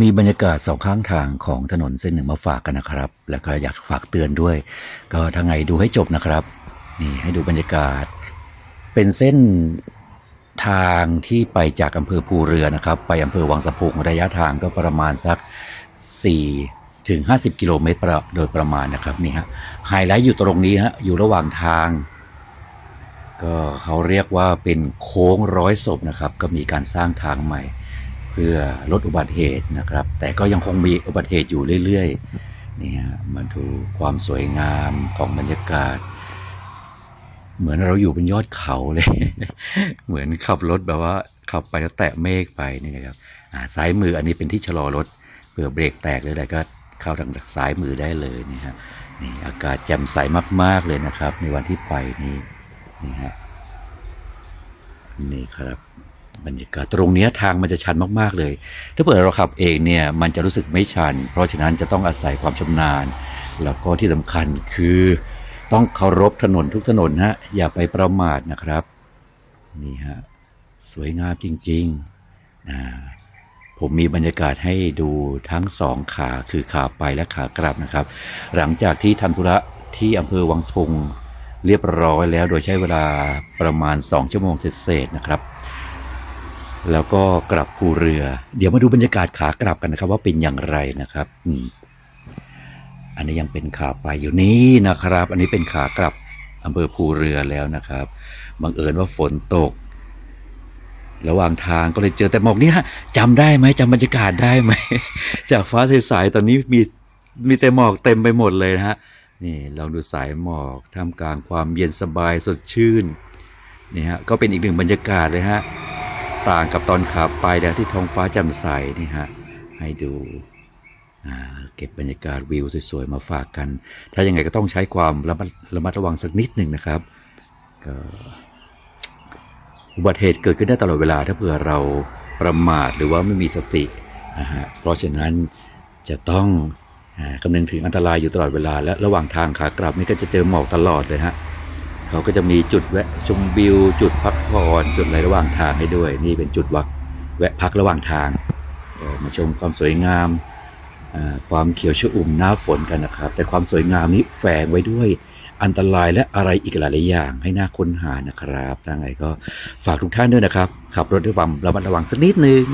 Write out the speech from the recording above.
มีบรรยากาศสองข้างทางของถนนเส้นหนึ่งมาฝากกันนะครับ แล้วก็อยากฝากเตือนด้วย ก็ถ้าไงดูให้จบนะครับ นี่ให้ดูบรรยากาศ เป็นเส้นทางที่ไปจากอำเภอภูเรือนะครับ ไปอำเภอวังสะพุงระยะทางก็ประมาณสัก 4 ถึง 50 กิโลเมตรประโดยประมาณนะครับนี่ฮะไฮไลท์อยู่ตรงนี้ฮะอยู่ระหว่างทาง ก็เขาเรียกว่าเป็นโค้งร้อยศพนะครับ ก็มีการสร้างทางใหม่ พื่อลดอุบัติเหตุนะครับ แต่ก็ยังคงมีอุบัติเหตุอยู่เรื่อยๆนี่ฮะมาดูความสวยงามของบรรยากาศ เหมือนเราอยู่บนยอดเขาเลย เหมือนขับรถแบบว่าขับไปแล้วแตะเมฆไปนี่นะครับอ่าซ้ายมืออันนี้เป็นที่ชะลอรถเผื่อเบรกแตกหรืออะไรก็เข้าทางซ้ายมือได้เลยนี่ฮะนี่อากาศแจ่มใสมากๆเลยนะครับ ในวันที่ไปนี่นี่ฮะนี่ครับ บรรยากาศตรงนี้ทางมันจะชันมากๆเลย ถ้าเปิดเราขับเองเนี่ยมันจะรู้สึกไม่ชัน เพราะฉะนั้นจะต้องอาศัยความชำนาญ แล้วก็ที่สำคัญคือ ต้องเคารพถนนทุกถนนฮะอย่าไปประมาทนะครับนี่ฮะสวยงามจริงๆอ่าผมมีบรรยากาศให้ดูทั้งสองขาคือขาไปและขากลับนะครับ หลังจากที่ทำธุระที่อำเภอวังสะพุงเรียบร้อยแล้วโดยใช้เวลาประมาณ 2 ชั่วโมงเศษๆนะครับ แล้วก็กลับภูเรือ เดี๋ยวมาดูบรรยากาศขากลับกันนะครับ ว่าเป็นอย่างไรนะครับนี่อันนี้ยังเป็นขาไปอยู่นี่นะครับ อันนี้เป็นขากลับอำเภอภูเรือแล้วนะครับบังเอิญว่าฝนตก ระหว่างทางก็เลยเจอแต่หมอกนี่ฮะจำได้ไหมจำบรรยากาศได้ไหม จากฟ้าใสๆตอนนี้มีมีแต่หมอกเต็มไปหมดเลยนะฮะนี่ลองดูสายหมอกท่ามกลางความเย็นสบายสดชื่นนี่ฮะก็เป็นอีกหนึ่งบรรยากาศเลยฮะ ต่างกับตอนขาไปแล้วที่ท้องฟ้าแจ่มใสนี่ฮะให้ดูเก็บบรรยากาศวิวสวยๆมาฝากกัน ถ้ายังไงก็ต้องใช้ความระมัดระมัดระวังสักนิดหนึ่งนะครับก็อุบัติเหตุเกิดขึ้นได้ตลอดเวลาถ้าเผื่อเราประมาทหรือว่าไม่มีสตินะฮะเพราะฉะนั้นจะต้องอาคำนึงถึงอันตรายอยู่ตลอดเวลา และระหว่างทางขากลับนี่ก็จะเจอหมอกตลอดเลยฮะ เขาก็จะมีจุดแวะชมวิว จุดพักผ่อนจุดอะไรระหว่างทางให้ด้วย นี่เป็นจุดวักแวะพักระหว่างทางมาชมความสวยงาม ความเขียวชอุ่มหน้าฝนกันนะครับ แต่ความสวยงามนี้แฝงไว้ด้วยอันตรายและอะไรอีกหลายๆอย่างให้น่าค้นหานะครับถ้าไงก็ฝากทุกท่านด้วยนะครับ ขับรถด้วยความระมัดระวังสักนิดนึง